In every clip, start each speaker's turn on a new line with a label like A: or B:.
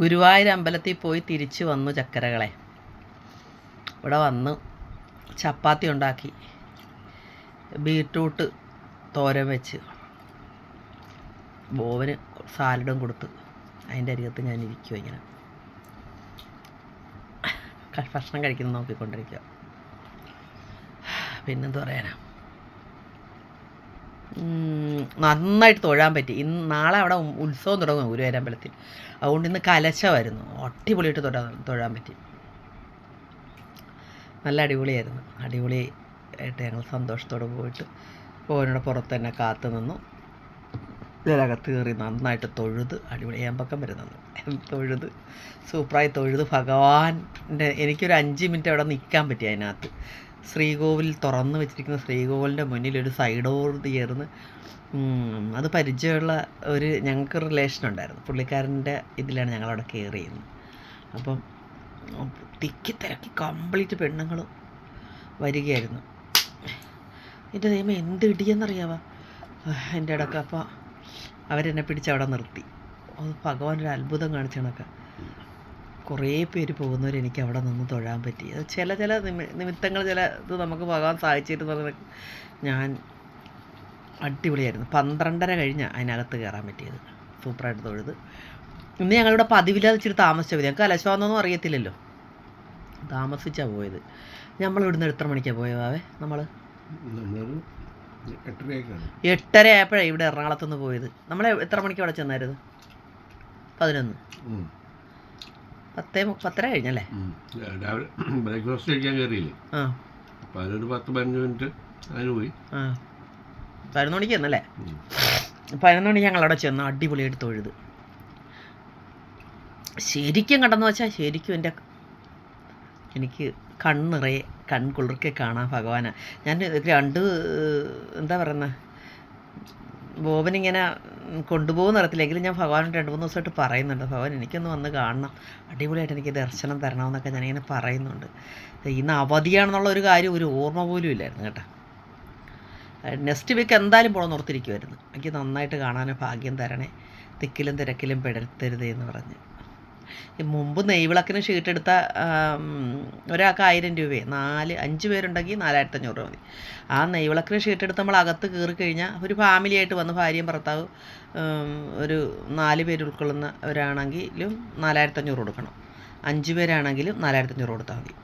A: ഗുരുവായൂർ അമ്പലത്തിൽ പോയി തിരിച്ചു വന്നു ചക്കരകളെ. ഇവിടെ വന്ന് ചപ്പാത്തി ഉണ്ടാക്കി. ബീട്രൂട്ട് തോരൻ വെച്ച്. ബോവന് സാലഡും കൊടുത്ത്. അതിന്റെ അരികത്ത് ഞാൻ ഇരിക്കുക ഇങ്ങനെ. ഭക്ഷണം കഴിക്കുന്നത് നോക്കിക്കൊണ്ടിരിക്കുക പിന്നെന്ത് പറയാനാ? നന്നായിട്ട് തൊഴാൻ പറ്റി. ഇന്ന് നാളെ അവിടെ ഉത്സവം തുടങ്ങും ഗുരുവായൂരമ്പലത്തിൽ. അതുകൊണ്ട് ഇന്ന് കലശമായിരുന്നു. അടിപൊളിയായിട്ട് തൊഴാൻ തൊഴാൻ പറ്റി. നല്ല അടിപൊളിയായിരുന്നു. അടിപൊളി ആയിട്ട് ഞങ്ങൾ സന്തോഷത്തോടെ പോയിട്ട് പോകാനുള്ള പുറത്ത് തന്നെ കാത്തു നിന്നു. ഇതിനകത്ത് കയറി നന്നായിട്ട് തൊഴുത് അടിപൊളി ഏമ്പക്കം വരുന്നത് തൊഴുത് സൂപ്പറായി തൊഴുത് ഭഗവാന്റെ എനിക്കൊരു അഞ്ച് മിനിറ്റ് അവിടെ നിൽക്കാൻ പറ്റി അതിനകത്ത്. ശ്രീകോവിൽ തുറന്ന് വെച്ചിരിക്കുന്ന ശ്രീകോവിലിന്റെ മുന്നിൽ ഒരു സൈഡ് ചേർന്ന് തീർന്ന് അത് പരിചയമുള്ള ഒരു ഞങ്ങൾക്ക് റിലേഷൻ ഉണ്ടായിരുന്നു. പുള്ളിക്കാരന്റെ ഇതിലാണ് ഞങ്ങളവിടെ കയറി ചെയ്യുന്നത്. അപ്പം തിക്കി തിരക്കി കംപ്ലീറ്റ് പെണ്ണുങ്ങൾ വരികയായിരുന്നു. എന്റെ ദൈവം എന്ത് ഇടിയെന്നറിയാവാ? എന്റെ ഇടയ്ക്ക് അപ്പോൾ അവരെന്നെ പിടിച്ച് അവിടെ നിർത്തി. ഭഗവാൻ ഒരു അത്ഭുതം കാണിച്ച കണക്ക്. കുറേ പേര് പോകുന്നവർ എനിക്ക് അവിടെ നിന്ന് തൊഴാൻ പറ്റി. അത് ചില ചില നിമി- നിമിത്തങ്ങൾ ചില ഇത് നമുക്ക് പോകാൻ സാധിച്ചിരുന്നു ഞാൻ അടിപൊളിയായിരുന്നു. പന്ത്രണ്ടര കഴിഞ്ഞ അതിനകത്ത് കയറാൻ പറ്റിയത്. സൂപ്പറായിട്ട് തൊഴുത്. ഇന്ന് ഞങ്ങളിവിടെ പതിവില്ലാതെ ഇച്ചിരി താമസിച്ച മതി ഞങ്ങൾക്ക് അലശ്വാന്നൊന്നും അറിയത്തില്ലല്ലോ. താമസിച്ചാണ് പോയത്. നമ്മൾ ഇവിടുന്ന് എത്ര മണിക്കാണ് പോയതാവേ നമ്മൾ
B: നമ്മളൊരു എട്ടരയൊക്കെയാണ്
A: എട്ടര ആയപ്പോഴാണ് ഇവിടെ എറണാകുളത്തുനിന്ന് പോയത്. നമ്മൾ എത്ര മണിക്ക് അവിടെ ചെന്നായിരുന്നു? പതിനൊന്ന്. പത്തേ പത്തര കഴിഞ്ഞല്ലേ?
B: രാവിലെ ബ്രേക്ക്ഫാസ്റ്റ് കഴിക്കാൻ കയറിയില്ലേ?
A: ആ.
B: അപ്പോൾ അതിനൊരു പത്ത് പതിനഞ്ച് മിനിറ്റ് അതിന് പോയി.
A: ആ. പതിനൊന്ന് മണിക്ക് ചെന്നല്ലേ. പതിനൊന്ന് മണിക്ക് ഞങ്ങൾ അവിടെ ചെന്ന് അടിപൊളി എടുത്ത് തൊഴുത്. ശരിക്കും കണ്ടെന്ന് വെച്ചാൽ ശരിക്കും എന്റെ എനിക്ക് കണ്ണിറയെ കൺകുളിർക്കെ കാണാൻ ഭഗവാനാണ് ഞാൻ രണ്ട് എന്താ പറയുന്നത് ബോബനിങ്ങനെ കൊണ്ടുപോകുന്ന അറിയത്തില്ലെങ്കിലും ഞാൻ ഭഗവാനോട് രണ്ട് മൂന്ന് ദിവസമായിട്ട് പറയുന്നുണ്ട് ഭഗവാൻ എനിക്കൊന്ന് വന്ന് കാണണം. അടിപൊളിയായിട്ട് എനിക്ക് ദർശനം തരണമെന്നൊക്കെ ഞാനിങ്ങനെ പറയുന്നുണ്ട്. ഇന്ന് അവധിയാണെന്നുള്ള ഒരു കാര്യം ഒരു ഓർമ്മ പോലും ഇല്ലായിരുന്നു കേട്ടോ. നെക്സ്റ്റ് വീക്ക് എന്തായാലും പോകണം ഓർത്തിരിക്കുമായിരുന്നു എനിക്ക് നന്നായിട്ട് കാണാനും ഭാഗ്യം തരണേ. തിക്കിലും തിരക്കിലും പെടരുത്തരുതേ എന്ന് പറഞ്ഞ്. മുമ്പ് നെയ്വിളക്കിന് ഷീട്ട് എടുത്ത ആം, ഒരാൾക്ക് ആയിരം രൂപയെ നാല് അഞ്ച് പേരുണ്ടെങ്കിൽ നാലായിരത്തി അഞ്ഞൂറ് രൂപ മതി. ആ നെയ്വിളക്കിന് ഷീട്ട് എടുത്ത് നമ്മൾ അകത്ത് കയറി കഴിഞ്ഞാൽ ഒരു ഫാമിലി ആയിട്ട് വന്ന് ഭാര്യയും ഭർത്താവ് ഒരു നാല് പേര് ഉൾക്കൊള്ളുന്നവരാണെങ്കിലും നാലായിരത്തി അഞ്ഞൂറ് കൊടുക്കണം. അഞ്ച് പേരാണെങ്കിലും നാലായിരത്തി അഞ്ഞൂറ് കൊടുത്താൽ മതി.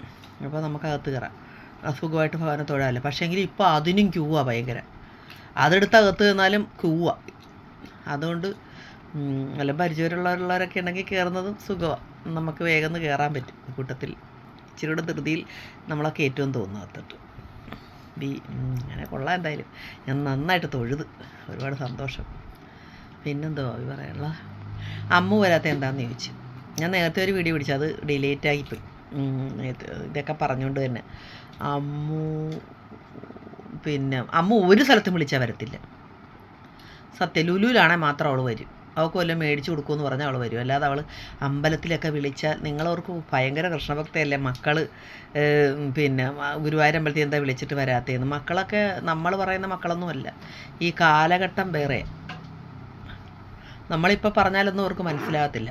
A: അപ്പോൾ നമുക്ക് അകത്ത് കയറാം സുഖമായിട്ട് ഭഗവാനെ തൊഴാമല്ലോ പക്ഷേങ്കിൽ ഇപ്പോൾ അതിനും ക്യൂവാണ് ഭയങ്കര. അതെടുത്ത് അകത്ത് നിന്നാലും ക്യൂവാണ് അതുകൊണ്ട് നല്ല പരിചയമുള്ളവരുള്ളവരൊക്കെ ഉണ്ടെങ്കിൽ കയറുന്നതും സുഖമാണ് നമുക്ക് വേഗം ഒന്ന് കയറാൻ പറ്റും കൂട്ടത്തിൽ. ഇച്ചിരി കൂടെ ധൃതിയിൽ നമ്മളെ കയറ്റുമെന്ന് തോന്നുന്നു അത്തട്ട് ബി അങ്ങനെ കൊള്ളാം എന്തായാലും. ഞാൻ നന്നായിട്ട് തൊഴുത്. ഒരുപാട് സന്തോഷം. പിന്നെന്തോ ഈ പറയാനുള്ള അമ്മ വരാത്ത എന്താണെന്ന് ചോദിച്ചു. ഞാൻ നേരത്തെ ഒരു വീഡിയോ പിടിച്ചു. അത് ഡിലേറ്റ് ആയിപ്പോയി. ഇതൊക്കെ പറഞ്ഞുകൊണ്ട് തന്നെ. അമ്മു പിന്നെ അമ്മ ഒരു സ്ഥലത്തും വിളിച്ചാൽ വരത്തില്ല. സത്യം ലുലുവിലാണെ മാത്രം അവൾ വരും. അവൾക്ക് വല്ലതും മേടിച്ചു കൊടുക്കുമെന്ന് പറഞ്ഞാൽ അവൾ വരും. അല്ലാതെ അവൾ അമ്പലത്തിലൊക്കെ വിളിച്ചാൽ നിങ്ങളവർക്ക് ഭയങ്കര കൃഷ്ണഭക്തയല്ലേ മക്കൾ പിന്നെ അമ്പലത്തിൽ എന്താ വിളിച്ചിട്ട് വരാത്തതെന്ന് മക്കളൊക്കെ നമ്മൾ പറയുന്ന മക്കളൊന്നുമല്ല ഈ കാലഘട്ടം വേറെ. നമ്മളിപ്പോൾ പറഞ്ഞാലൊന്നും അവർക്ക് മനസ്സിലാകത്തില്ല.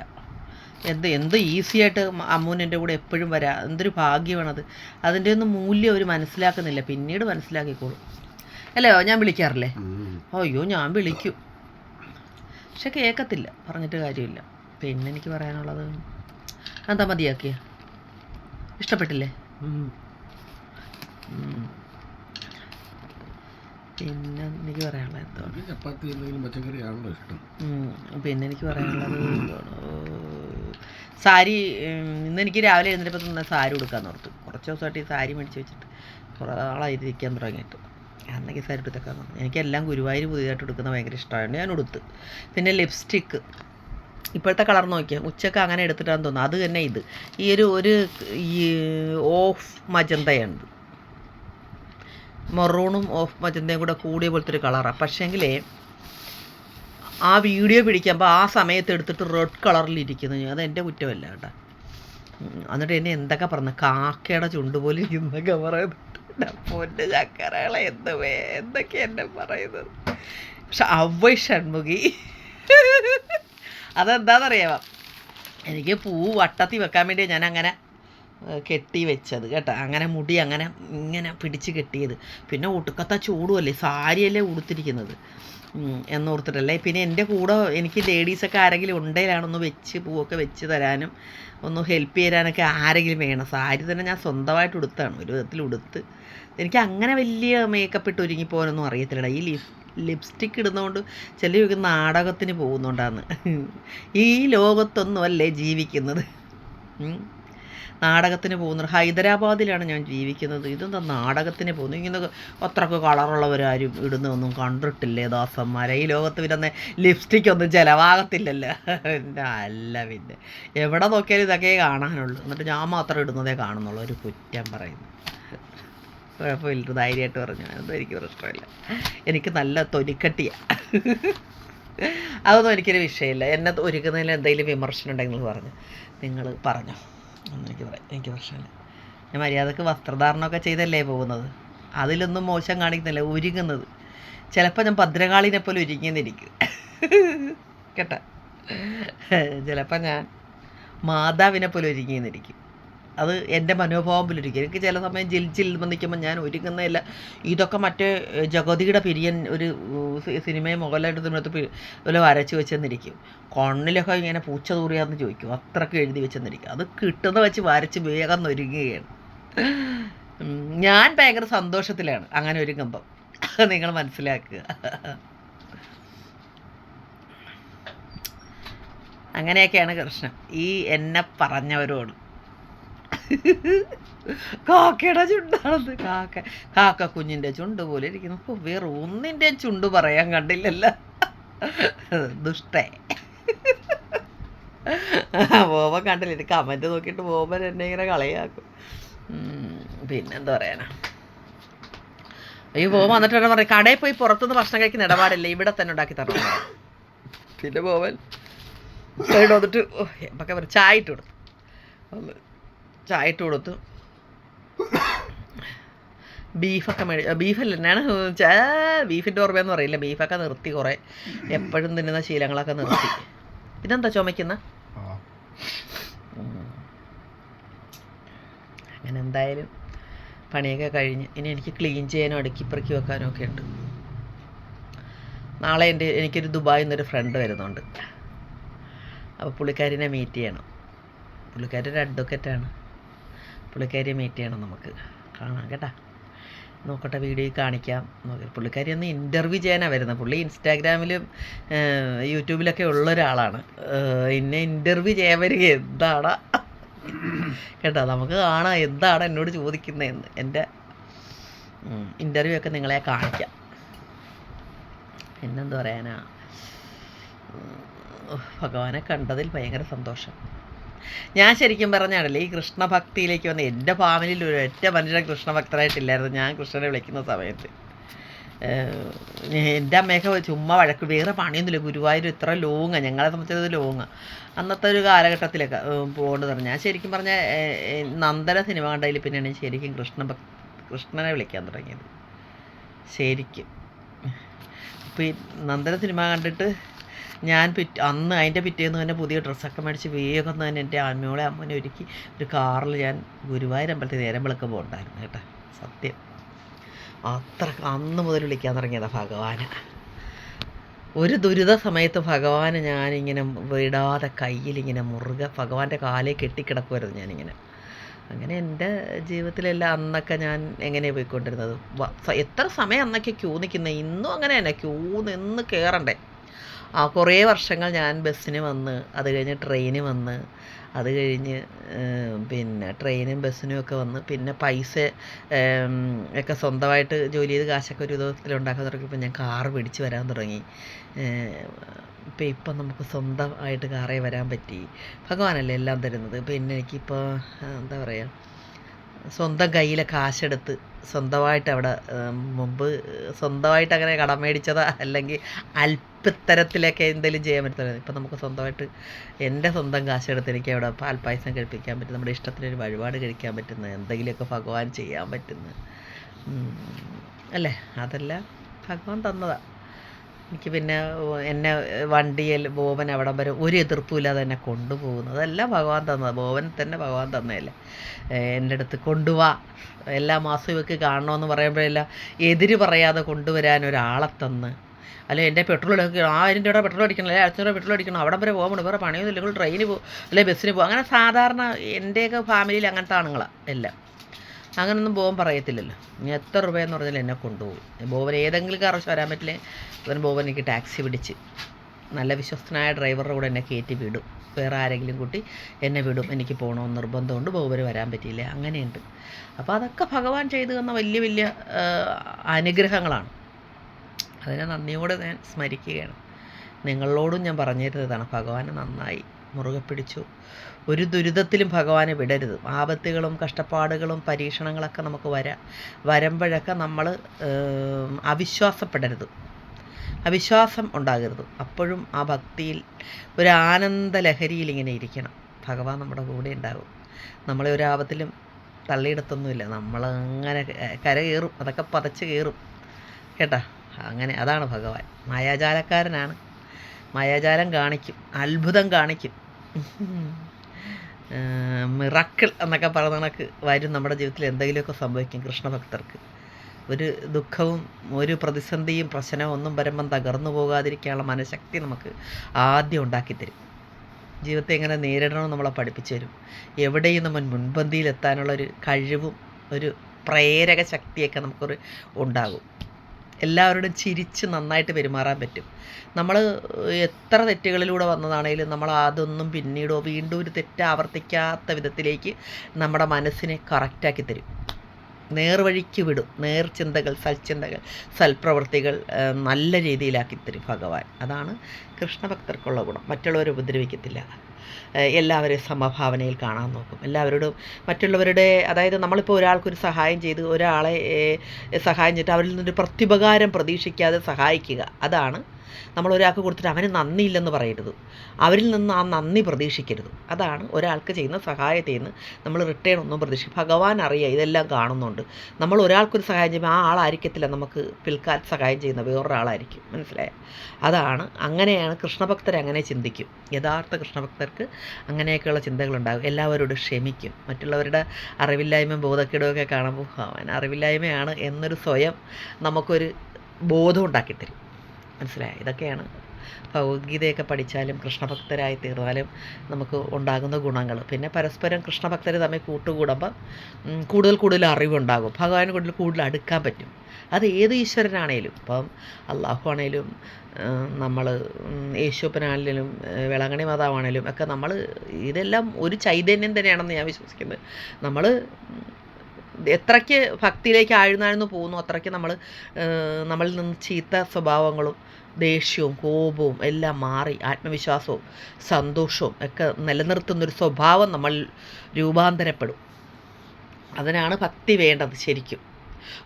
A: എന്ത് എന്ത് ഈസിയായിട്ട് അമ്മൂനെന്റെ കൂടെ എപ്പോഴും വരാ? എന്തൊരു ഭാഗ്യമാണത് അതിന്റെ ഒന്നും മൂല്യം അവർ മനസ്സിലാക്കുന്നില്ല. പിന്നീട് മനസ്സിലാക്കിക്കോളും. അല്ലയോ ഞാൻ വിളിക്കാറില്ലേ? അയ്യോ ഞാൻ വിളിക്കും. പക്ഷെ കേൾക്കത്തില്ല പറഞ്ഞിട്ട് കാര്യമില്ല. പിന്നെ എനിക്ക് പറയാനുള്ളത് എന്താ മതിയാക്കിയ? ഇഷ്ടപ്പെട്ടില്ലേ. പിന്നെ എനിക്ക് പറയാനുള്ളത് എന്തോ
B: എനിക്ക് ചപ്പാത്തി എന്തെങ്കിലും പച്ചക്കറി ആണല്ലോ ഇഷ്ടം.
A: പിന്നെ എനിക്ക് പറയാനുള്ളത് സാരി ഇന്ന് എനിക്ക് രാവിലെ എഴുന്നേറ്റപ്പോൾ തന്നെ സാരി കൊടുക്കാൻ ഓർത്തു. കുറച്ച് ദിവസമായിട്ട് ഈ സാരി മേടിച്ച് വെച്ചിട്ട് കുറേ നാളായിരിക്കാൻ തുടങ്ങിയിട്ട്. അന്നൊക്കെ സാരി എടുത്തേക്കാൻ പറഞ്ഞു എനിക്കെല്ലാം ഗുരുവായൂർ പുതിയതായിട്ട് എടുക്കുന്ന ഭയങ്കര ഇഷ്ടമായിരുന്നു ഞാൻ ഉടുത്ത്. പിന്നെ ലിപ്സ്റ്റിക്ക് ഇപ്പോഴത്തെ കളർ നോക്കിയാൽ ഉച്ചയ്ക്ക് അങ്ങനെ എടുത്തിട്ടാന്ന് തോന്നുന്നു. അത് തന്നെ ഇത്. ഈ ഒരു ഒരു ഈ ഓഫ് മജന്തയാണ് മെറൂണും ഓഫ് മജന്തയും കൂടെ കൂടിയ പോലത്തെ ഒരു കളറാണ് പക്ഷേങ്കിലേ ആ വീഡിയോ പിടിക്കുമ്പോൾ ആ സമയത്ത് എടുത്തിട്ട് റെഡ് കളറിൽ ഇരിക്കുന്നു. അത് എന്റെ കുറ്റമല്ല കേട്ടോ. എന്നിട്ട് എന്നെ എന്തൊക്കെ പറഞ്ഞു കാക്കയുടെ ചുണ്ട് പോലെ ഇരിക്കുന്നൊക്കെ പറയുന്നുണ്ട് പൊന്നെ ചക്കരകളെ എന്ത് വേ എന്തൊക്കെ എന്നെ പറയുന്നത്? പക്ഷെ അവ ഷൺമുഖി. അതെന്താണെന്നറിയാമോ എനിക്ക് പൂ വട്ടത്തി വെക്കാൻ വേണ്ടി ഞാൻ അങ്ങനെ കെട്ടി വെച്ചത് കേട്ടോ. അങ്ങനെ മുടി അങ്ങനെ ഇങ്ങനെ പിടിച്ച് കെട്ടിയത്. പിന്നെ ഒടുക്കത്തെ ചൂടുമല്ലേ? സാരിയല്ലേ ഉടുത്തിരിക്കുന്നത്. എന്നോർത്തിട്ടല്ലേ? പിന്നെ എന്റെ കൂടെ എനിക്ക് ലേഡീസൊക്കെ ആരെങ്കിലും ഉണ്ടെങ്കിലാണൊന്ന് വെച്ച് പൂവൊക്കെ വെച്ച് തരാനും ഒന്ന് ഹെൽപ്പ് ചെയ്യാനൊക്കെ ആരെങ്കിലും വേണം. സാരി തന്നെ ഞാൻ സ്വന്തമായിട്ട് ഉടുത്താണ്. ഒരു വിധത്തിൽ ഉടുത്ത്. എനിക്ക് അങ്ങനെ വലിയ മേക്കപ്പ് ഇട്ട് ഒരുങ്ങി പോകാനൊന്നും അറിയത്തില്ലടാ. ഈ ലിപ് ലിപ്സ്റ്റിക്ക് ഇടുന്നതുകൊണ്ട് ചിലർക്ക് നാടകത്തിന് പോകുന്നുണ്ടാന്ന്. ഈ ലോകത്തൊന്നും അല്ലേ ജീവിക്കുന്നത്. നാടകത്തിന് പോകുന്നത്. ഹൈദരാബാദിലാണ് ഞാൻ ജീവിക്കുന്നത്. ഇതെന്താ നാടകത്തിന് പോകുന്നു ഇങ്ങനെ അത്രയ്ക്ക് കളറുള്ളവരാരും ഇടുന്നതൊന്നും കണ്ടിട്ടില്ലേ ദാസന്മാരെ. ഈ ലോകത്ത് പിന്നെ ലിപ്സ്റ്റിക് ഒന്നും ചിലവാകത്തില്ലല്ലോ അല്ല പിന്നെ. എവിടെ നോക്കിയാലും ഇതൊക്കെ കാണാനുള്ളൂ. എന്നിട്ട് ഞാൻ മാത്രം ഇടുന്നതേ കാണുന്നുള്ളൂ. ഒരു കുറ്റം പറയുന്നു. കുഴപ്പമില്ല. ധൈര്യമായിട്ട് പറഞ്ഞു. അതൊന്നും എനിക്ക് പ്രശ്നമില്ല. എനിക്ക് നല്ല തൊലിക്കട്ടിയാണ് അതൊന്നും എനിക്കൊരു വിഷയമില്ല. എന്നെ ഒരുക്കുന്നതിൽ എന്തെങ്കിലും വിമർശനം ഉണ്ടെങ്കിൽ പറഞ്ഞു. നിങ്ങൾ പറഞ്ഞോ. ഒന്നും എനിക്ക് എനിക്ക് പ്രശ്നമില്ല ഞാൻ മര്യാദയ്ക്ക് വസ്ത്രധാരണമൊക്കെ ചെയ്തല്ലേ പോകുന്നത്? അതിലൊന്നും മോശം കാണിക്കുന്നില്ല ഒരുങ്ങുന്നത് ചിലപ്പോൾ ഞാൻ ഭദ്രകാളിനെ പോലെ ഒരുങ്ങിയെന്നിരിക്കും കേട്ടോ? ചിലപ്പോൾ ഞാൻ മാതാവിനെ പോലെ ഒരുങ്ങിയെന്നിരിക്കും അത് എന്റെ മനോഭാവം പോലിരിക്കും എനിക്ക് ചില സമയം ജിൽ നിൽക്കുമ്പോൾ ഞാൻ ഒരുങ്ങുന്നതല്ല. ഇതൊക്കെ മറ്റേ ജഗതിയുടെ പിരിയൻ ഒരു സിനിമയെ മുകളിലായിട്ട് തിരുമണത്ത് വല്ല വരച്ച് വെച്ചെന്നിരിക്കും. കണ്ണിലൊക്കെ ഇങ്ങനെ പൂച്ച തൂറിയാന്ന് ചോദിക്കും. അത്രയ്ക്ക് എഴുതി വെച്ചെന്നിരിക്കും. അത് കിട്ടുന്ന വെച്ച് വരച്ച് വേഗം ഒരുങ്ങുകയാണ് ഞാൻ ഭയങ്കര സന്തോഷത്തിലാണ് അങ്ങനെ ഒരുങ്ങുമ്പം. നിങ്ങൾ മനസ്സിലാക്കുക. അങ്ങനെയൊക്കെയാണ് കൃഷ്ണൻ. ഈ എന്നെ പറഞ്ഞവരോട്. കാക്കയുടെ ചുണ്ടാണത്. കാക്ക കാക്ക കുഞ്ഞിന്റെ ചുണ്ട് പോലെ ഇരിക്കുന്നു. വേറെ ഒന്നിന്റെ ചുണ്ട് പറയാൻ കണ്ടില്ലല്ലോ. ദുഷ്ടേ. ബോബൻ കണ്ടില്ല? ഇത് കമന്റ് നോക്കിയിട്ട് ബോബൻ എന്നെ ഇങ്ങനെ കളയാക്കും. പിന്നെന്താ പറയാനാ? അയ്യോ ബോബൻ വന്നിട്ട് പറയും. കടയിൽ പോയി പുറത്തുനിന്ന് ഭക്ഷണം കഴിക്കുന്ന ഇടപാടില്ല? ഇവിടെ തന്നെ ഉണ്ടാക്കി തരണം. പിന്നെ ബോബൻ? സൈഡ് വന്നിട്ട് പറയും ചായ ഇട്ട് കൊടുത്തു. ചായ ഇട്ട് കൊടുത്തു. ബീഫൊക്കെ മേടി ബീഫല്ല എന്നാണ് ബീഫിന്റെ ഓർമ്മയെന്ന് പറയില്ല ബീഫൊക്കെ നിർത്തി കുറേ. എപ്പോഴും തിന്നുന്ന ശീലങ്ങളൊക്കെ നിർത്തി. ഇതെന്താ ചുമക്കുന്ന അങ്ങനെ എന്തായാലും പണിയൊക്കെ കഴിഞ്ഞ്. ഇനി എനിക്ക് ക്ലീൻ ചെയ്യാനും അടുക്കി പെറുക്കി വെക്കാനും ഒക്കെ ഉണ്ട്. നാളെ എന്റെ എനിക്കൊരു ദുബായിൽ നിന്നൊരു ഫ്രണ്ട് വരുന്നുണ്ട്. അപ്പോൾ പുള്ളിക്കാരിനെ മീറ്റ് ചെയ്യണം. പുള്ളിക്കാരി ഒരു അഡ്വക്കറ്റാണ് പുള്ളിക്കാരിയെ മീറ്റ് ചെയ്യണം നമുക്ക്. കാണാം കേട്ടാ. നോക്കട്ടെ വീഡിയോയിൽ കാണിക്കാം. പുള്ളിക്കാരി ഒന്ന് ഇന്റർവ്യൂ ചെയ്യാനാണ് വരുന്നത്. പുള്ളി ഇൻസ്റ്റാഗ്രാമിലും യൂട്യൂബിലൊക്കെ ഉള്ള ഒരാളാണ് എന്നെ ഇന്റർവ്യൂ ചെയ്യാൻ വരിക എന്താണ് കേട്ടോ നമുക്ക് കാണാം എന്താണ് എന്നോട് ചോദിക്കുന്നതെന്ന്. എന്റെ ഇന്റർവ്യൂ ഒക്കെ നിങ്ങളെ കാണിക്കാം. പിന്നെന്ത് പറയാനാ? ഭഗവാനെ കണ്ടതിൽ ഭയങ്കര സന്തോഷം. ഞാൻ ശരിക്കും പറഞ്ഞാണല്ലേ ഈ കൃഷ്ണഭക്തിയിലേക്ക് വന്ന എന്റെ ഫാമിലിയിൽ ഒരു ഒറ്റ മനുഷ്യൻ കൃഷ്ണഭക്തരായിട്ടില്ലായിരുന്നു ഞാൻ കൃഷ്ണനെ വിളിക്കുന്ന സമയത്ത്. എന്റെ അമ്മയൊക്കെ ചുമ്മാ വഴക്ക് വേറെ പണിയൊന്നുമില്ല ഗുരുവായൂർ ഇത്ര ലോങ്ങാണ് ഞങ്ങളെ സംബന്ധിച്ചത് ലോങ്ങ. അന്നത്തെ ഒരു കാലഘട്ടത്തിലൊക്കെ പോകേണ്ടത് പറഞ്ഞു. ഞാൻ ശരിക്കും പറഞ്ഞാൽ നന്ദന സിനിമ കണ്ടതിൽ പിന്നെയാണ് ശരിക്കും കൃഷ്ണ കൃഷ്ണനെ വിളിക്കാൻ തുടങ്ങിയത്. ശരിക്കും. അപ്പോൾ ഈ നന്ദന സിനിമ കണ്ടിട്ട് ഞാൻ പിറ്റ് അന്ന് അതിന്റെ പിറ്റേന്ന് തന്നെ പുതിയ ഡ്രസ്സൊക്കെ മേടിച്ച് വേഗം തന്നെ എന്റെ അമ്മയോളെ അമ്മനെ ഒരുക്കി ഒരു കാറിൽ ഞാൻ ഗുരുവായൂർ അമ്പലത്തിൽ നേരം വിളക്കുമ്പോൾ ഉണ്ടായിരുന്നു കേട്ടോ സത്യം. അത്ര അന്ന് മുതൽ വിളിക്കാൻ തുടങ്ങിയതാ ഭഗവാന്. ഒരു ദുരിത സമയത്ത് ഭഗവാനെ ഞാനിങ്ങനെ വിടാതെ കയ്യിലിങ്ങനെ മുറുകെ ഭഗവാന്റെ കാലേ കെട്ടിക്കിടക്കുമായിരുന്നു ഞാനിങ്ങനെ. അങ്ങനെ എന്റെ ജീവിതത്തിലെല്ലാം അന്നൊക്കെ ഞാൻ എങ്ങനെയാണ് പോയിക്കൊണ്ടിരുന്നത്? എത്ര സമയം അന്നൊക്കെ ക്യൂ നിൽക്കുന്നത് ഇന്നും അങ്ങനെ തന്നെ ക്യൂ നിന്ന് കയറണ്ടേ ആ കുറേ വർഷങ്ങൾ ഞാൻ ബസ്സിന് വന്ന് അത് കഴിഞ്ഞ് ട്രെയിന് വന്ന് അത് കഴിഞ്ഞ് പിന്നെ ട്രെയിനും ബസ്സിനും ഒക്കെ വന്ന് പിന്നെ പൈസ ഒക്കെ സ്വന്തമായിട്ട് ജോലി ചെയ്ത് കാശൊക്കെ ഒരു വിധത്തിൽ ഉണ്ടാക്കാൻ തുടങ്ങിയപ്പോൾ ഞാൻ കാർ പിടിച്ച് വരാൻ തുടങ്ങി. ഇപ്പം ഇപ്പം നമുക്ക് സ്വന്തമായിട്ട് കാറേ വരാൻ പറ്റി. ഭഗവാനല്ലേ എല്ലാം തരുന്നത്? പിന്നെ എനിക്കിപ്പോൾ എന്താ പറയുക സ്വന്തം കയ്യിലെ കാശെടുത്ത് സ്വന്തമായിട്ട് അവിടെ മുമ്പ് സ്വന്തമായിട്ട് അങ്ങനെ കടം മേടിച്ചതാ അല്ലെങ്കിൽ അല്പത്തരത്തിലൊക്കെ എന്തെങ്കിലും ചെയ്യാൻ പറ്റത്തില്ല ഇപ്പം നമുക്ക് സ്വന്തമായിട്ട് എന്റെ സ്വന്തം കാശെടുത്ത് എനിക്ക് അവിടെ പാൽപ്പായസം കഴിപ്പിക്കാൻ പറ്റും നമ്മുടെ ഇഷ്ടത്തിനൊരു വഴിപാട് കഴിക്കാൻ പറ്റുന്നത് എന്തെങ്കിലുമൊക്കെ ഭഗവാൻ ചെയ്യാൻ പറ്റുന്നത് അല്ലേ? അതെല്ലാം ഭഗവാൻ തന്നതാ. എനിക്ക് പിന്നെ എന്നെ വണ്ടിയിൽ ബോബൻ അവിടം വരെ ഒരു എതിർപ്പും ഇല്ലാതെ എന്നെ കൊണ്ടുപോകുന്നു അതെല്ലാം ഭഗവാൻ തന്നത്. ബോബൻ തന്നെ ഭഗവാൻ തന്നതല്ലേ. എന്റെ അടുത്ത് കൊണ്ടുപോവാ എല്ലാ മാസവും ഇവക്ക് കാണണമെന്ന് പറയുമ്പോഴെല്ലാം എതിര് പറയാതെ കൊണ്ടുവരാൻ ഒരാളെ തന്ന്. അല്ലെ എന്റെ പെട്രോൾ ആ അതിന്റെ ഇവിടെ പെട്രോൾ അടിക്കണം അല്ലെ അച്ഛന്റെ പെട്രോൾ അടിക്കണം അവിടെ വരെ പോകണം വേറെ പണിയൊന്നും ഇല്ലെങ്കിൽ ട്രെയിനിൽ പോകും അല്ലെ ബസ്സിന് പോകും അങ്ങനെ സാധാരണ എന്റെയൊക്കെ ഫാമിലിയിൽ അങ്ങനത്തെ ആണുങ്ങളാണ് എല്ലാം. അങ്ങനൊന്നും ബോവൻ പറയത്തില്ലല്ലോ. ഇനി എത്ര രൂപയെന്ന് പറഞ്ഞാൽ എന്നെ കൊണ്ടുപോകും. ബോവൻ ഏതെങ്കിലും കാരണം വരാൻ പറ്റില്ലേ അവൻ ബോവൻ എനിക്ക് ടാക്സി പിടിച്ച് നല്ല വിശ്വസ്തനായ ഡ്രൈവറുടെ കൂടെ എന്നെ കയറ്റി വിടും. വേറെ ആരെങ്കിലും കൂട്ടി എന്നെ വിടും. എനിക്ക് പോകണമെന്ന് നിർബന്ധമുണ്ട് ബോബന് വരാൻ പറ്റിയില്ല. അങ്ങനെയുണ്ട്. അപ്പോൾ അതൊക്കെ ഭഗവാൻ ചെയ്തു തന്ന വലിയ വലിയ അനുഗ്രഹങ്ങളാണ്. അതിനെ നന്ദിയോടെ ഞാൻ സ്മരിക്കുകയാണ്. നിങ്ങളോടും ഞാൻ പറഞ്ഞിരുന്നതാണ് ഭഗവാനെ നന്നായി മുറുകെ പിടിച്ചു ഒരു ദുരിതത്തിലും ഭഗവാനെ വിടരുത്. ആപത്തുകളും കഷ്ടപ്പാടുകളും പരീക്ഷണങ്ങളൊക്കെ നമുക്ക് വരാം വരുമ്പോഴൊക്കെ നമ്മൾ അവിശ്വാസപ്പെടരുത്. അവിശ്വാസം ഉണ്ടാകരുത്. അപ്പോഴും ആ ഭക്തിയിൽ ഒരു ആനന്ദ ലഹരിയിൽ ഇങ്ങനെ ഇരിക്കണം. ഭഗവാൻ നമ്മുടെ കൂടെ ഉണ്ടാകും നമ്മളെ ഒരു ആപത്തിലും തള്ളിയിടത്തൊന്നുമില്ല. നമ്മളങ്ങനെ കര കയറും അതൊക്കെ പതച്ച് കയറും. കേട്ടാ? അങ്ങനെ അതാണ് ഭഗവാൻ. മായാജാലക്കാരനാണ്. മായാജാലം കാണിക്കും. അത്ഭുതം കാണിക്കും. മിറക്കിൾ എന്നൊക്കെ പറയുന്ന കണക്ക് വരും നമ്മുടെ ജീവിതത്തിൽ എന്തെങ്കിലുമൊക്കെ സംഭവിക്കും കൃഷ്ണഭക്തർക്ക്. ഒരു ദുഃഖവും ഒരു പ്രതിസന്ധിയും പ്രശ്നവും ഒന്നും വരുമ്പം തകർന്നു പോകാതിരിക്കാനുള്ള മനഃശക്തി നമുക്ക് ആദ്യം ഉണ്ടാക്കിത്തരും ജീവിതത്തെ എങ്ങനെ നേരിടണമെന്ന് നമ്മളെ പഠിപ്പിച്ചു തരും. എവിടെയും നമ്മൾ മുൻപന്തിയിലെത്താനുള്ള ഒരു കഴിവും ഒരു പ്രേരക ശക്തിയൊക്കെ നമുക്കൊരു ഉണ്ടാകും. എല്ലാവരോടും ചിരിച്ച് നന്നായിട്ട് പെരുമാറാൻ പറ്റും. നമ്മൾ എത്ര തെറ്റുകളിലൂടെ വന്നതാണേലും നമ്മൾ അതൊന്നും പിന്നീടോ വീണ്ടും ഒരു തെറ്റ് ആവർത്തിക്കാത്ത വിധത്തിലേക്ക് നമ്മുടെ മനസ്സിനെ കറക്റ്റാക്കി തരും. നേർവഴിക്ക് വിടും. നേർചിന്തകൾ സൽചിന്തകൾ സൽപ്രവൃത്തികൾ നല്ല രീതിയിലാക്കി തരും ഭഗവാൻ. അതാണ് കൃഷ്ണഭക്തർക്കുള്ള ഗുണം. മറ്റുള്ളവരെ ഉപദ്രവിക്കത്തില്ല. എല്ലാവരെയും സമഭാവനയിൽ കാണാൻ നോക്കും. എല്ലാവരോടും മറ്റുള്ളവരുടെ അതായത് നമ്മളിപ്പോൾ ഒരാൾക്കൊരു സഹായം ചെയ്ത് ഒരാളെ സഹായം ചെയ്തിട്ട് അവരിൽ നിന്നൊരു പ്രത്യുപകാരം പ്രതീക്ഷിക്കാതെ സഹായിക്കുക. അതാണ് നമ്മൾ ഒരാൾക്ക് കൊടുത്തിട്ട് അവന് നന്ദിയില്ലെന്ന് പറയരുത്. അവരിൽ നിന്ന് ആ നന്ദി പ്രതീക്ഷിക്കരുത്. അതാണ് ഒരാൾക്ക് ചെയ്യുന്ന സഹായത്തിൽ നിന്ന് നമ്മൾ റിട്ടേൺ ഒന്നും പ്രതീക്ഷിക്കും ഭഗവാൻ അറിയാം ഇതെല്ലാം കാണുന്നുണ്ട്. നമ്മൾ ഒരാൾക്കൊരു സഹായം ചെയ്യുമ്പോൾ ആ ആളായിരിക്കത്തില്ല നമുക്ക് പിൽക്കാലത്ത് സഹായം ചെയ്യുന്ന വേറൊരാളായിരിക്കും. മനസ്സിലായോ? അതാണ് അങ്ങനെയാണ് കൃഷ്ണഭക്തർ അങ്ങനെ ചിന്തിക്കും. യഥാർത്ഥ കൃഷ്ണഭക്തർക്ക് അങ്ങനെയൊക്കെയുള്ള ചിന്തകളുണ്ടാകും. എല്ലാവരോടും ക്ഷമിക്കും. മറ്റുള്ളവരുടെ അറിവില്ലായ്മ ബോധക്കേടുമൊക്കെ കാണുമ്പോൾ അവൻ അറിവില്ലായ്മയാണ് എന്നൊരു സ്വയം നമുക്കൊരു ബോധം ഉണ്ടാക്കിത്തരും. മനസ്സിലായോ? ഇതൊക്കെയാണ് ഭഗവത്ഗീതയൊക്കെ പഠിച്ചാലും കൃഷ്ണഭക്തരായി തീർന്നാലും നമുക്ക് ഉണ്ടാകുന്ന ഗുണങ്ങൾ. പിന്നെ പരസ്പരം കൃഷ്ണഭക്തർ തമ്മിൽ കൂട്ടുകൂടുമ്പോൾ കൂടുതൽ കൂടുതൽ അറിവുണ്ടാകും. ഭഗവാന് കൂടുതൽ കൂടുതൽ അടുക്കാൻ പറ്റും. അത് ഏത് ഈശ്വരനാണേലും. ഇപ്പം അള്ളാഹു ആണേലും നമ്മൾ യേശുപ്പനാണേലും വിളങ്ങണി മാതാവാണേലും ഒക്കെ നമ്മൾ ഇതെല്ലാം ഒരു ചൈതന്യം തന്നെയാണെന്ന് ഞാൻ വിശ്വസിക്കുന്നത് നമ്മൾ എത്രയ്ക്ക് ഭക്തിയിലേക്ക് ആഴ്ന്നാഴ്ന്നു പോകുന്നു അത്രയ്ക്ക് നമ്മൾ നമ്മളിൽ നിന്ന് ചീത്ത സ്വഭാവങ്ങളും ദേഷ്യവും കോപവും എല്ലാം മാറി ആത്മവിശ്വാസവും സന്തോഷവും ഒക്കെ നിലനിർത്തുന്നൊരു സ്വഭാവം നമ്മൾ രൂപാന്തരപ്പെടും. അതിനാണ് ഭക്തി വേണ്ടത് ശരിക്കും.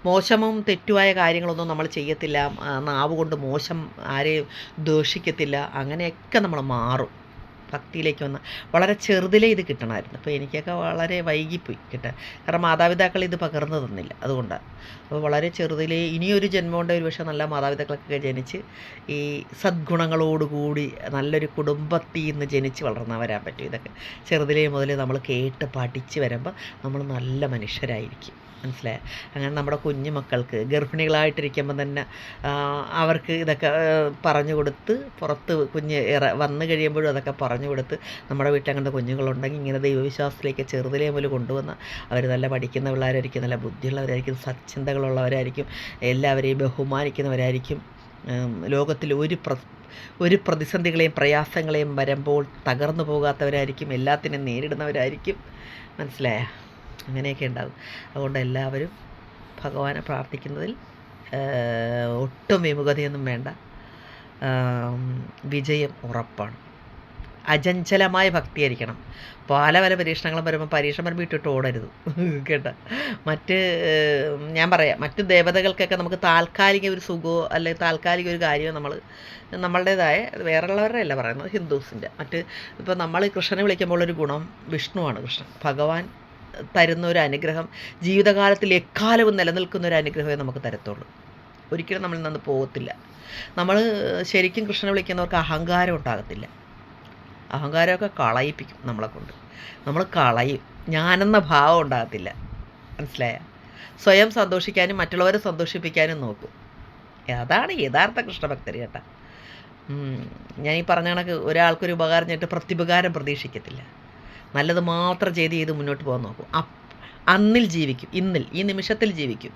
A: മോശമും തെറ്റുമായ കാര്യങ്ങളൊന്നും നമ്മൾ ചെയ്യത്തില്ല. നാവ് കൊണ്ട് മോശം ആരെയും ദോഷിക്കത്തില്ല. അങ്ങനെയൊക്കെ നമ്മൾ മാറും. ഭക്തിയിലേക്ക് വന്ന വളരെ ചെറുതിലേ ഇത് കിട്ടണമായിരുന്നു. അപ്പോൾ എനിക്കൊക്കെ വളരെ വൈകിപ്പോയി കിട്ടാൻ. കാരണം മാതാപിതാക്കൾ ഇത് പകർന്നു തന്നില്ല. അതുകൊണ്ടാണ് അപ്പോൾ വളരെ ചെറുതിലേ ഇനിയൊരു ജന്മം കൊണ്ട് ഒരു പക്ഷേ നല്ല മാതാപിതാക്കളൊക്കെ ജനിച്ച് ഈ സദ്ഗുണങ്ങളോടുകൂടി നല്ലൊരു കുടുംബത്തിൽ നിന്ന് ജനിച്ച് വളർന്നാൽ വരാൻ പറ്റും. ഇതൊക്കെ ചെറുതിലേ മുതലേ നമ്മൾ കേട്ട് പഠിച്ച് വരുമ്പോൾ നമ്മൾ നല്ല മനുഷ്യരായിരിക്കും. മനസ്സിലായോ? അങ്ങനെ നമ്മുടെ കുഞ്ഞു മക്കൾക്ക് ഗർഭിണികളായിട്ടിരിക്കുമ്പോൾ തന്നെ അവർക്ക് ഇതൊക്കെ പറഞ്ഞു കൊടുത്ത് പുറത്ത് കുഞ്ഞ് ഇറ വന്നു കഴിയുമ്പോഴും അതൊക്കെ പറഞ്ഞു കൊടുത്ത് നമ്മുടെ വീട്ടിൽ അങ്ങനത്തെ കുഞ്ഞുങ്ങളുണ്ടെങ്കിൽ ഇങ്ങനെ ദൈവവിശ്വാസത്തിലേക്ക് ചെറുതിലേ മുതൽ കൊണ്ടുവന്ന് അവർ നല്ല പഠിക്കുന്ന പിള്ളേരായിരിക്കും നല്ല ബുദ്ധിയുള്ളവരായിരിക്കും സച്ചിന്തകളുള്ളവരായിരിക്കും എല്ലാവരെയും ബഹുമാനിക്കുന്നവരായിരിക്കും. ലോകത്തിൽ ഒരു പ്ര ഒരു പ്രതിസന്ധികളെയും പ്രയാസങ്ങളെയും വരുമ്പോൾ തകർന്നു പോകാത്തവരായിരിക്കും എല്ലാത്തിനും നേരിടുന്നവരായിരിക്കും. മനസ്സിലായ? അങ്ങനെയൊക്കെ ഉണ്ടാകും. അതുകൊണ്ട് എല്ലാവരും ഭഗവാനെ പ്രാർത്ഥിക്കുന്നതിൽ ഒട്ടും വിമുഖതയൊന്നും വേണ്ട. വിജയം ഉറപ്പാണ്. അചഞ്ചലമായ ഭക്തിയായിരിക്കണം. പല പല പരീക്ഷണങ്ങളും വരുമ്പോൾ പരീക്ഷ വരുമ്പോൾ ഇട്ടിട്ട് ഓടരുത്. കേട്ടോ? മറ്റ് ഞാൻ പറയാം മറ്റ് ദേവതകൾക്കൊക്കെ നമുക്ക് താൽക്കാലിക ഒരു സുഖമോ അല്ലെങ്കിൽ താൽക്കാലിക ഒരു കാര്യമോ നമ്മൾ നമ്മളുടേതായ വേറെയുള്ളവരുടെ അല്ല പറയുന്നത് ഹിന്ദുസിന്റെ. മറ്റ് ഇപ്പോൾ നമ്മൾ കൃഷ്ണനെ വിളിക്കുമ്പോൾ ഒരു ഗുണം വിഷ്ണുവാണ് കൃഷ്ണൻ. ഭഗവാൻ തരുന്ന ഒരു അനുഗ്രഹം ജീവിതകാലത്തിൽ എക്കാലവും നിലനിൽക്കുന്ന ഒരു അനുഗ്രഹമേ നമുക്ക് തരത്തുള്ളൂ. ഒരിക്കലും നമ്മളിൽ നിന്ന് പോകത്തില്ല. നമ്മൾ ശരിക്കും കൃഷ്ണനെ വിളിക്കുന്നവർക്ക് അഹങ്കാരം ഉണ്ടാകത്തില്ല. അഹങ്കാരമൊക്കെ കളയിപ്പിക്കും നമ്മളെ കൊണ്ട്. നമ്മൾ കളയും. ഞാനെന്ന ഭാവം ഉണ്ടാകത്തില്ല. മനസ്സിലായ? സ്വയം സന്തോഷിക്കാനും മറ്റുള്ളവരെ സന്തോഷിപ്പിക്കാനും നോക്കും. അതാണ് യഥാർത്ഥ കൃഷ്ണഭക്തർ കേട്ടാ. ഞാൻ ഈ പറഞ്ഞ കണക്ക് ഒരാൾക്കൊരു ഉപകാരം ചെയ്തിട്ട് പ്രത്യുപകാരം പ്രതീക്ഷിക്കത്തില്ല. നല്ലത് മാത്രം ചെയ്ത് ചെയ്ത് മുന്നോട്ട് പോകാൻ നോക്കും. അന്നിൽ ജീവിക്കും. ഇന്നിൽ ഈ നിമിഷത്തിൽ ജീവിക്കും.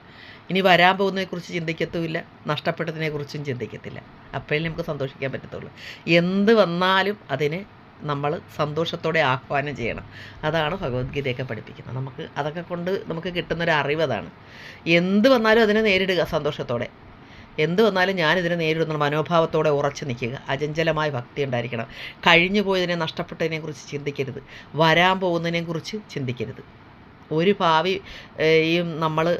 A: ഇനി വരാൻ പോകുന്നതിനെക്കുറിച്ച് ചിന്തിക്കത്തുമില്ല. നഷ്ടപ്പെട്ടതിനെക്കുറിച്ചും ചിന്തിക്കത്തില്ല. അപ്പോഴേ നമുക്ക് സന്തോഷിക്കാൻ പറ്റത്തുള്ളൂ. എന്ത് വന്നാലും അതിനെ നമ്മൾ സന്തോഷത്തോടെ ആഹ്വാനം ചെയ്യണം. അതാണ് ഭഗവത്ഗീതയൊക്കെ പഠിപ്പിക്കുന്നത്. നമുക്ക് അതൊക്കെ കൊണ്ട് നമുക്ക് കിട്ടുന്നൊരു അറിവ് അതാണ്. എന്ത് വന്നാലും അതിനെ നേരിടുക സന്തോഷത്തോടെ. എന്ത് വന്നാലും ഞാനിതിനെ നേരിടുന്ന മനോഭാവത്തോടെ ഉറച്ചു നിൽക്കുക. അചഞ്ചലമായ ഭക്തി ഉണ്ടായിരിക്കണം. കഴിഞ്ഞു പോയതിനെ നഷ്ടപ്പെട്ടതിനെക്കുറിച്ച് ചിന്തിക്കരുത്. വരാൻ പോകുന്നതിനെക്കുറിച്ച് ചിന്തിക്കരുത്. ഒരു ഭാവി യും നമ്മൾ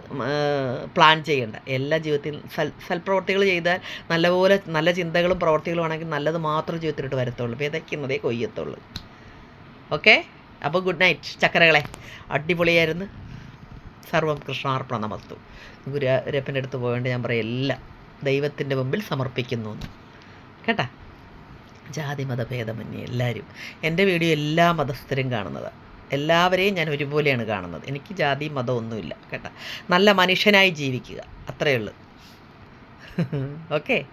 A: പ്ലാൻ ചെയ്യേണ്ട. എല്ലാ ജീവിതത്തിൽ സൽ സൽപ്രവർത്തികൾ ചെയ്താൽ നല്ലപോലെ നല്ല ചിന്തകളും പ്രവർത്തികളും ആണെങ്കിൽ നല്ലത് മാത്രം ജീവിതത്തിലോട്ട് വരത്തുള്ളൂ. വിതയ്ക്കുന്നതേ കൊയ്യത്തുള്ളൂ. ഓക്കെ? അപ്പോൾ ഗുഡ് നൈറ്റ് ചക്കരകളെ. അടിപൊളിയായിരുന്നു. സർവം കൃഷ്ണാർപ്പണ നമസ്തു. ഗുരുരപ്പന്റെ അടുത്ത് പോകേണ്ട ഞാൻ പറയും എല്ലാം ദൈവത്തിന്റെ മുമ്പിൽ സമർപ്പിക്കുന്നു കേട്ടാ? ജാതി മതഭേദമന്യേ എല്ലാവരും. എന്റെ വീഡിയോ എല്ലാ മതസ്ഥരും കാണുന്നത്. എല്ലാവരെയും ഞാൻ ഒരുപോലെയാണ് കാണുന്നത്. എനിക്ക് ജാതി മതമൊന്നുമില്ല കേട്ടോ? നല്ല മനുഷ്യനായി ജീവിക്കുക. അത്രയേ ഉള്ളൂ. ഓക്കെ?